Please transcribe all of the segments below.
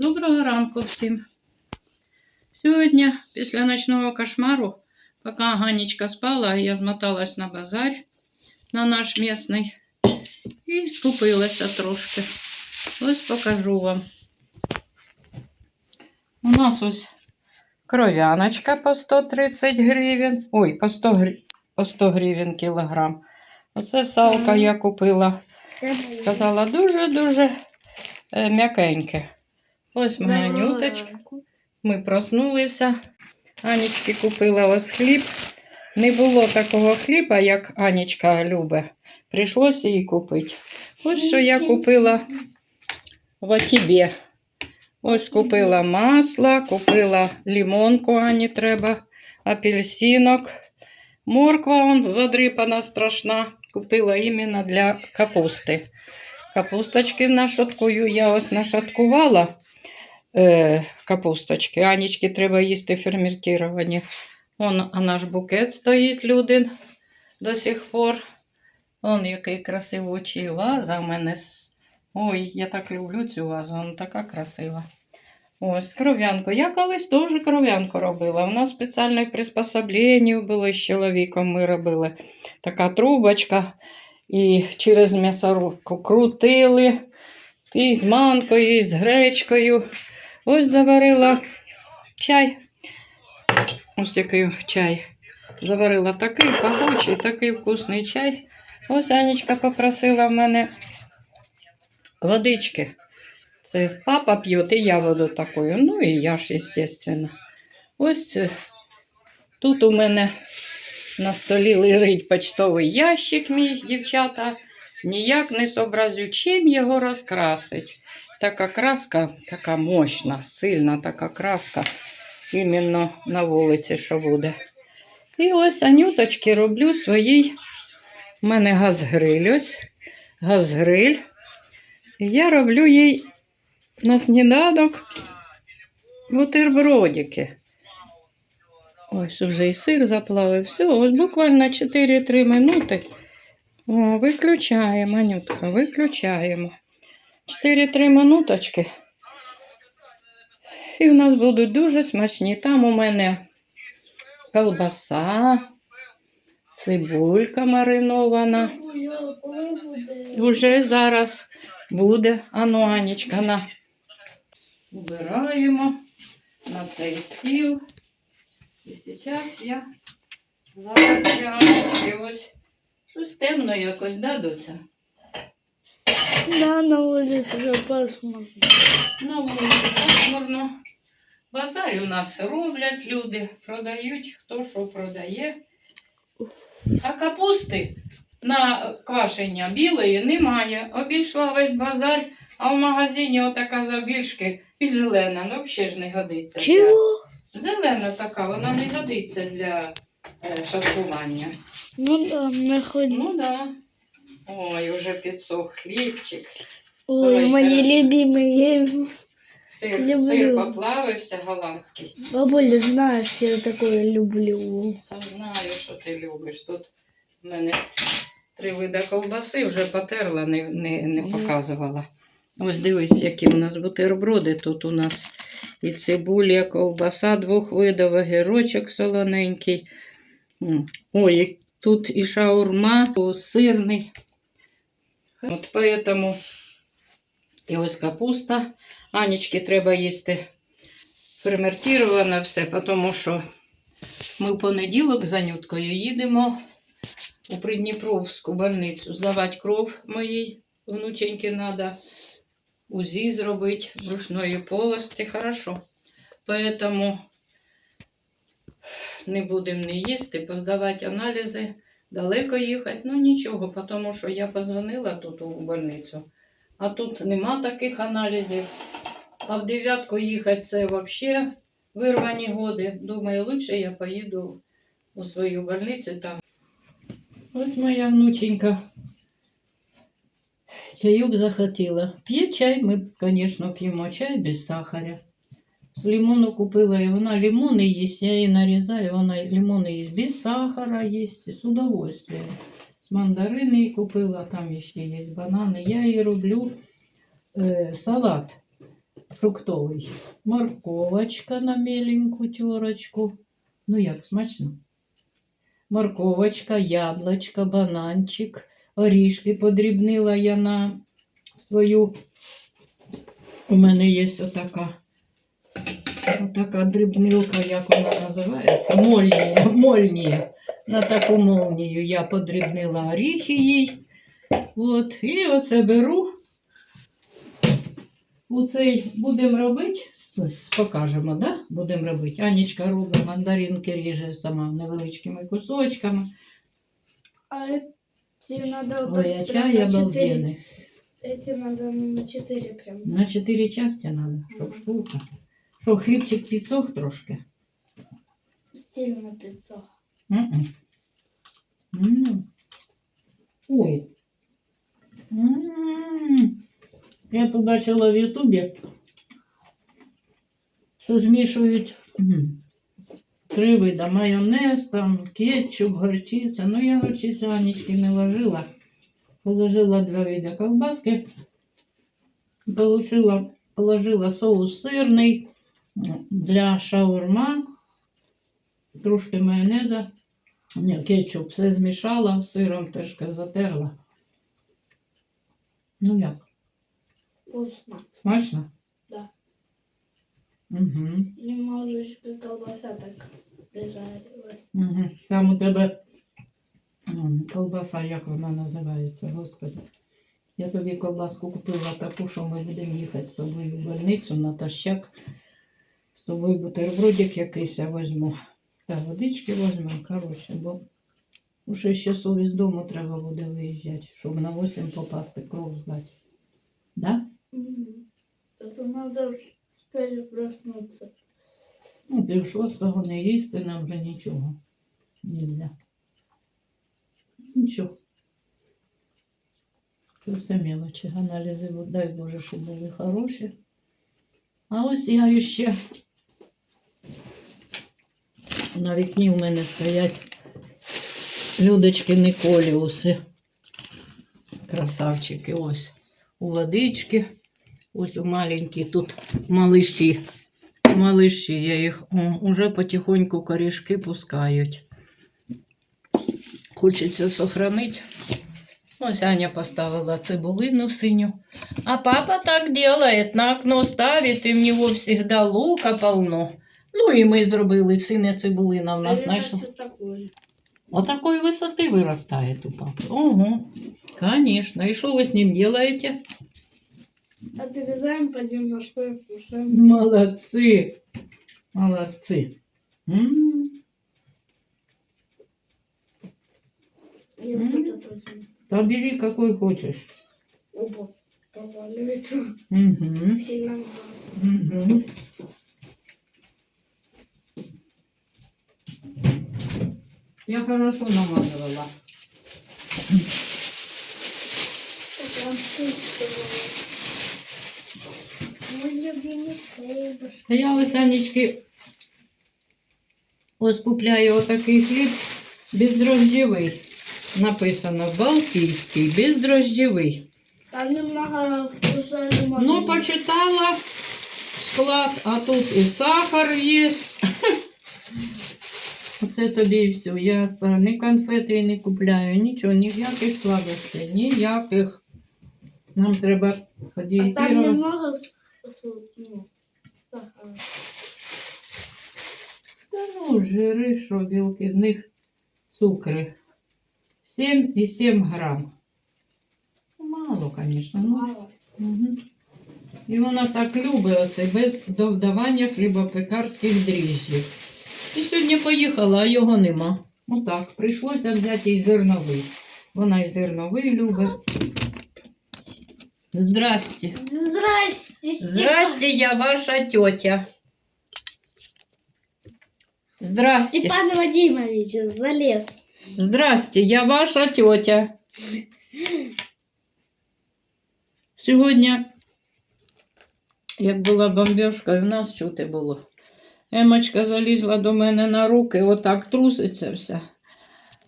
Доброго ранку всім. Сьогодні, після ночного кошмару, поки Ганечка спала, я змоталась на базар на наш місний і скупилася трошки. Ось покажу вам. У нас ось кров'яночка по 130 гривень. Ой, по 100, грі- по 100 гривень кілограм. Оце салка я купила. Сказала, дуже-дуже е, м'якеньке. Ось моя нюточка. Ми проснулися. Анічки купила ось хліб. Не було такого хліба, як Анічка любить. Прийшлося їй купити. Ось що я купила в Атібі. Ось купила масло, купила лимонку, Ані треба, апельсинок. Морква он задрипана страшна. Купила іменно для капусти. Капусточки нашаткую. Я ось нашаткувала е, капусточки. Анічки треба їсти ферментовані. Вон, а наш букет стоїть, людин до сих пор. Он який красивочий ваза в мене. Ой, я так люблю цю вазу, вона така красива. Ось кров'янку. Я колись теж кров'янку робила. У нас спеціальне приспособлення було з чоловіком. Ми робили така трубочка. І через м'ясорубку крутили. І з манкою, і з гречкою. Ось заварила чай. Ось який чай. Заварила такий пахучий, такий вкусний чай. Ось Анечка попросила в мене водички. Це папа п'є, і я воду такою. Ну і я ж, звісно. Ось е, тут у мене на столі лежить почтовий ящик, мій дівчата. Ніяк не зобразю, чим його розкрасить. Така краска, така мощна, сильна така краска. Іменно на вулиці, що буде. І ось анюточки роблю своїй. У мене газгриль ось. Газгриль. І я роблю їй на сніданок бутербродики. Ось уже і сир заплавив. Все, ось буквально 4-3 минути. О, виключаємо, Анютка, виключаємо. 4-3 минуточки. І в нас будуть дуже смачні. Там у мене колбаса, цибулька маринована. Уже зараз буде. Ану, Анічка, на. Убираємо на цей стіл. І зараз я зараз я ось щось темно якось дадуться. Да, на улице уже пасмурно. На вулиці пасмурно. Базар у нас роблять люди, продають, хто що продає. А капусти на квашення білої немає. Обійшла весь базар, а в магазині отака забільшки і зелена. Ну, взагалі ж не годиться. для- Зелена така, вона не годиться для е, шаткування. Ну да, находи. Ну да. Ой, уже підсох хлібчик. Ой, Ой, мои хорошо. любимые. Сир, Люблю. сир поплавився голландський. Бабуля, знаешь, я такое люблю. Та Знаю, що ти любиш. Тут в мене три вида ковбаси вже потерла, не, не, не показувала. Ось дивись, які у нас бутерброди. Тут у нас і цибуля, ковбаса двох видів, огірочок солоненький. Ой, тут і шаурма, сирний. От поэтому і ось капуста. Анічки треба їсти ферментироване все, тому що ми в понеділок з Анюткою їдемо у Придніпровську больницю здавати кров моїй внученьки треба. УЗІ зробити брушної полості. Хорошо. Поэтому не будемо не їсти, поздавати аналізи, далеко їхати. Ну нічого, тому що я позвонила тут у больницю, а тут нема таких аналізів. А в дев'ятку їхати це взагалі вирвані годи. Думаю, лучше я поїду у свою больницю там. Ось моя внученька. Чайок захотіла. П'є чай, ми, звісно, п'ємо чай без сахаря. Лимону купила, і вона лимони їсть, я її нарізаю, вона лимони їсть без сахара їсть, з удовольствием. З мандарини купила, там ще є банани. Я їй роблю е, салат фруктовий. Морковочка на меленьку терочку. Ну як, смачно? Морковочка, яблочко, бананчик, орішки подрібнила я на свою. У мене є отака. Отака дрібнилка, як вона називається? Мольнія. Мольнія. На таку молнію я подрібнила оріхи їй. От, і оце беру. Оцей будемо робити, с- с- покажемо, да? Будемо робити. Анічка робить мандаринки, ріже сама невеличкими кусочками. А эти надо вот Ой, так а прям чай на четыре. обалденний. Эти надо на 4 прям. На чотири часті треба, щоб Мгм. Що, хлібчик підсох трошки? Сильно пиццо. М-м. М. Ой. М. Я тут бачила в Ютубі, що змішують три вида майонез, там, кетчуп, горчиця. Ну, я горчицю Анічки не ложила. Положила два вида ковбаски. Получила, положила соус сирний м, для шаурма, трошки майонеза. Ні, кетчуп все змішала, сиром теж затерла. Ну як, Вкусно. смачно? Да. Угу, Немножечко колбаса так прижарилась. угу. Там у тебе колбаса, як вона називається, господи. Я тобі колбаску купила таку, що ми будемо їхати з тобою в больницю натощак. З тобою бутербродик якийсь я візьму. Та водички візьмемо, коротше, бо уже ще совість дому треба буде виїжджати, щоб на 8 попасти кров здати. Да? Это надо успеть. Ну, пів шостого не їсти нам вже нічого. Нельзя. Нічого. Це все мелочі. Аналізи, дай Боже, щоб були хороші. А ось я ще на вікні в мене стоять Людочки Николіуси. Красавчики. Ось у водички. Ось у маленькі тут малиші. Малиші, я їх о, уже потихоньку корішки пускають. Хочеться сохранити. Ось Аня поставила цибулину синю. А папа так делает, на окно ставит, и в него всегда лука полно. Ну і ми зробили синя цибулина в нас А это знайшла. всё такое. Отакої висоти виростає у папи. Ого, конечно. И что вы с ним делаете? Отрезаем понемножку и кушаем. Молодцы. Молодцы. М, И вот М. этот возьму. Да бери какой хочешь. Оба проваливается. Угу. Сильно Угу. Я хорошо намазывала. Прям чисто. Мой любимый хлебушек. А я ось Анечки ось купляю отакий хліб бездрождєвий. Написано Балтійський, бездрождєвий. Там немного вкуса лимона. Ну, почитала склад, а тут і сахар є. Оце тобі і все. Я ні конфети не купляю, нічого, ніяких сладостей, ніяких. Нам треба А там немного сахара. Та ну, жири, що білки, з них цукри. 7,7 грам. Мало, звісно. Ну, Мало. Угу. І вона так любить оце без додавання хлібопекарських дріжджів. Сьогодні поїхала, а його нема. Ну так, прийшлося взяти і зерновий. Вона і зерновий любить. Здрасте. Здрасте, Здрасте, я ваша тетя. Здрасте. Степан Вадимович залез. Здрасте, я ваша тетя. Сьогодні, як була бомбіжка, в нас чути було. Емочка залізла до мене на руки, отак труситься вся.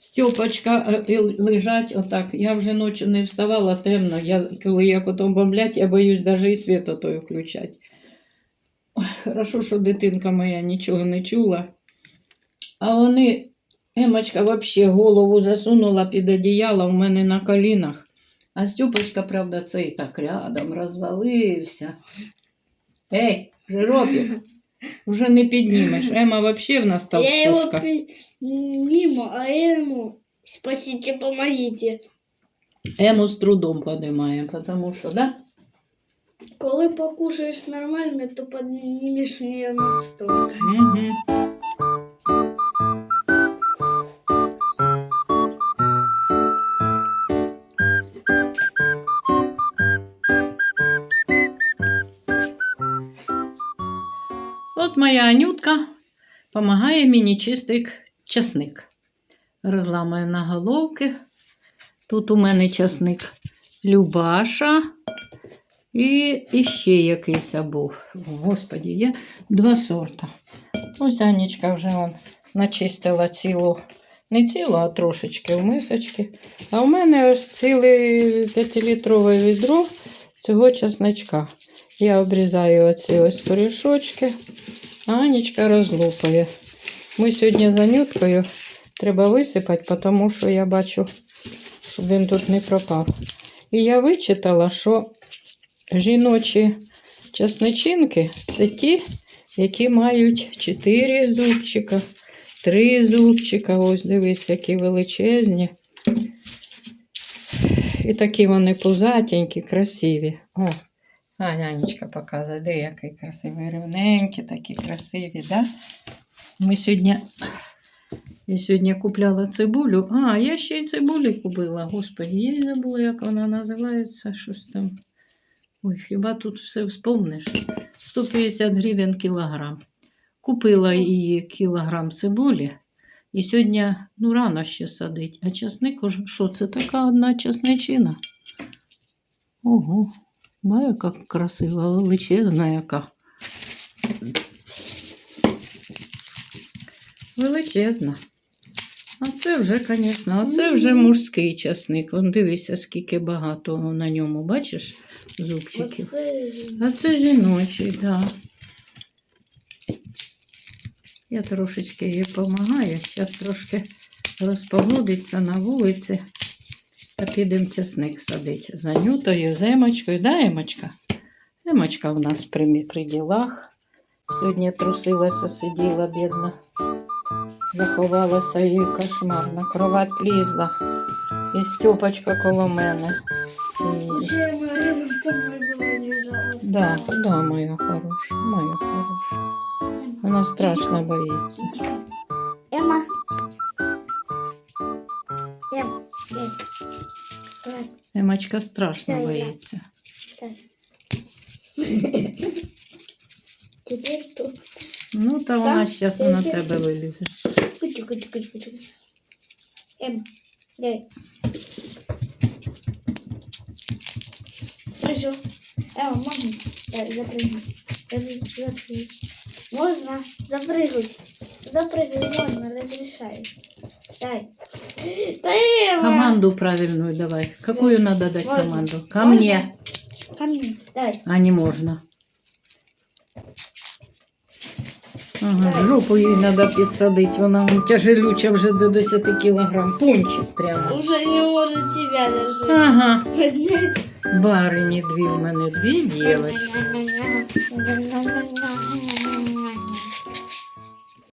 Стьопочка е, лежать отак. Я вже ночі не вставала темно. Я, коли як ото бомблять, я боюсь навіть і світ той включати. Хорошо, що дитинка моя нічого не чула. А вони, Емочка взагалі голову засунула під одіяло в мене на колінах. А Стюпочка, правда, цей так рядом розвалився. Ей, Жиропік, вже не піднімеш. Ема взагалі в нас Я его толстушка. при- а ему спасите, помогите. Ему з трудом подимаємо, тому що, да? Коли покушаєш нормально, то піднімеш не на стол. Угу. Моя Анютка допомагає мені чистити часник. Розламаю на головки. Тут у мене часник Любаша. І іще якийсь був. Господі, є два сорта. Ось Анічка вже вон начистила цілу, не цілу, а трошечки в мисочки. А у мене ось ціле 5-літрове відро цього чесночка. Я обрізаю оці ось корішочки, а Анічка розлупає. Ми сьогодні за нюткою треба висипати, тому що я бачу, щоб він тут не пропав. І я вичитала, що жіночі часничинки це ті, які мають 4 зубчика, 3 зубчика. Ось дивись, які величезні. І такі вони пузатенькі, красиві. О, а нянечка показує, де який красивий, рівненькі, такі красиві, да? Ми сьогодні. Я сьогодні купляла цибулю. А, я ще й цибулі купила. Господи, я й забула, як вона називається. Щось там. Ой, хіба тут все вспомниш? 150 гривень кілограм. Купила її кілограм цибулі. І сьогодні ну, рано ще садить. А часник, що це така одна часничина? Ого, ба, яка красива, величезна яка. Величезна. А це вже, звісно, а це вже мужський часник. Вон дивися, скільки багато на ньому, бачиш, зубчиків. А це жіночий, так. Да. Я трошечки їй допомагаю. Зараз трошки розпогодиться на вулиці. Та підемо чесник садити. За нютою, з Емочкою. Да, Емочка? Емочка в нас при, при ділах. Сьогодні трусилася, сиділа, бідна. Заховалася їй кошмар. На кровать лізла. І Стьопочка коло мене. І... Да, да, моя хороша, моя хороша. Вона страшно боїться. Ема. Емочка страшно Да, я. боїться. так. Теперь тут. Ну, та вона Так, зараз я на ще- тебе вилізе. Кучу, кучу, кучу, кучу. Ем. Дай. Хорошо. Ема, можно? Дай, запрыгни. Запрыгни, запрыгни. Можно? Запрыгнуть. Запрыгнуть можно, разрешаю. Дай. Дай, Ема. Команду правильную давай. Какую надо дать Можно. команду? Ко Можно? мне. Ко мне. Дай. А не можна. Ага, жопу їй треба підсадити. Вона вон тяжелюча вже до 10 кілограм. Пончик прямо. Уже не может себя даже Ага. поднять. Барині дві в мене, дві дівчатки. Ня-ня-ня.